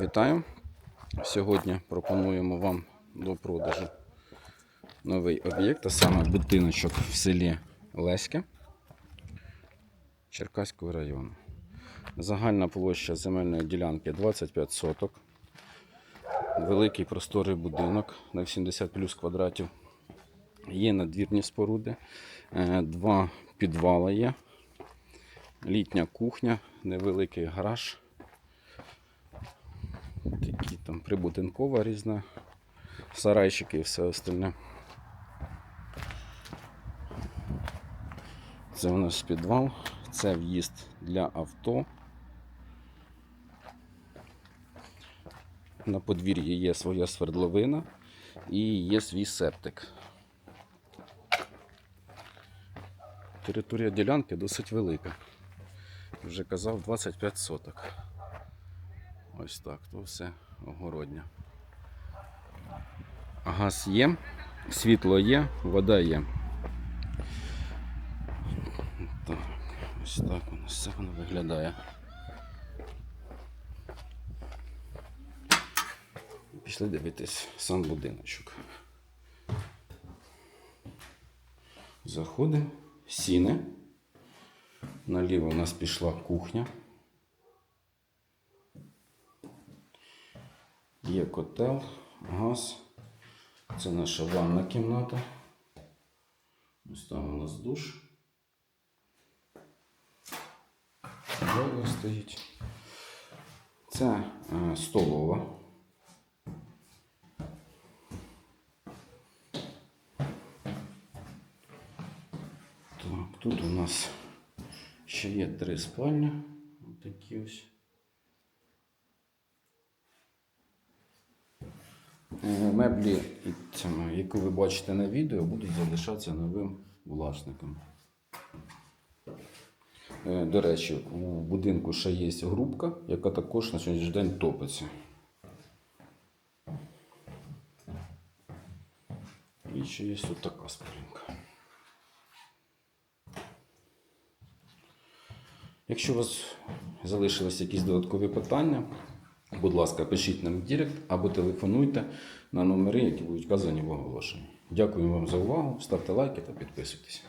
Вітаю! Сьогодні пропонуємо вам до продажу новий об'єкт, а саме будиночок в селі Леське Черкаського району. Загальна площа земельної ділянки 25 соток. Великий просторий будинок на 70 плюс квадратів. Є надвірні споруди, е, два підвали є, літня кухня, невеликий гараж. Там прибудинкова різна, сарайчики і все остальне. Це у нас підвал, це в'їзд для авто. На подвір'ї є своя свердловина і є свій септик. Територія ділянки досить велика. Вже казав 25 соток. Ось так, то все огородня. Газ є, світло є, вода є. Так, ось так у нас все воно виглядає. Пішли дивитись сам будиночок. Заходимо, сіни. Наліво у нас пішла кухня. Є котел, газ. Це наша ванна кімната. Ось там у нас душ. Бойлер стоїть. Це е, столова. Так, тут у нас ще є три спальні. Ось такі ось. Меблі, яку ви бачите на відео, будуть залишатися новим власником. Е, До речі, у будинку ще є грубка, яка також на сьогоднішній день топиться. І ще є тут така спинка. Якщо у вас залишились якісь додаткові питання, будь ласка, пишіть нам в Директ або телефонуйте на номери, які будуть вказані в оголошенні. Дякую вам за увагу. Ставте лайки та підписуйтесь.